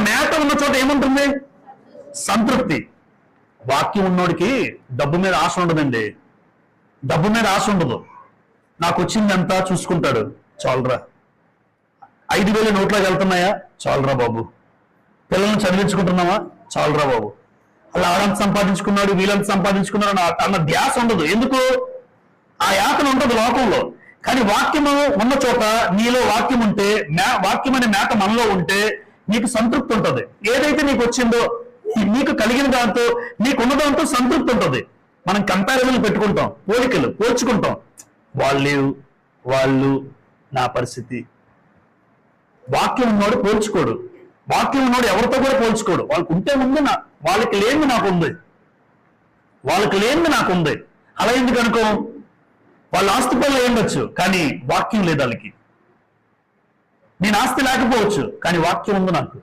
మేత ఉన్న చోట ఏముంటుంది? సంతృప్తి. వాక్యం ఉన్నోడికి డబ్బు మీద ఆశ ఉండదండి. డబ్బు మీద ఆశ ఉండదు. నాకు వచ్చింది ఎంత చూసుకుంటాడు. చాలరా. ఐదు వేలు నోట్లోకి వెళ్తున్నాయా? చాలరా బాబు. పిల్లల్ని చదివించుకుంటున్నావా? చాలరా బాబు. అలా ఆడంత సంపాదించుకున్నాడు వీళ్ళంత సంపాదించుకున్నాడు అన్న- అన్న ధ్యాస ఉండదు. ఎందుకు? ఆ యాతన ఉంటుంది లోకంలో. కానీ వాక్యము ఉన్న చోట నీలో వాక్యం ఉంటే మే- వాక్యం అనే మేత మనలో ఉంటే నీకు సంతృప్తి ఉంటుంది. ఏదైతే నీకు వచ్చిందో నీకు కలిగిన దాంతో నీకున్న దాంతో సంతృప్తి ఉంటుంది. మనం కంపారిజన్ పెట్టుకుంటాం పోలికలు పోల్చుకుంటాం. వాళ్ళు వాళ్ళు నా పరిస్థితి. వాక్యం ఉన్నోడు పోల్చుకోడు. వాక్యం ఉన్నోడు ఎవరితో కూడా పోల్చుకోడు. వాళ్ళకి ఉంటే ఉంది నా వాళ్ళకి లేనిది నాకు ఉంది. వాళ్ళకి లేనిది నాకు ఉంది. అలా ఎందుకు అనుకో వాళ్ళ ఆస్తి పనులు ఉండొచ్చు కానీ వాక్యం లేదు వాళ్ళకి. నేను ఆస్తి లేకపోవచ్చు కానీ వాక్యం ఉంది నాకు.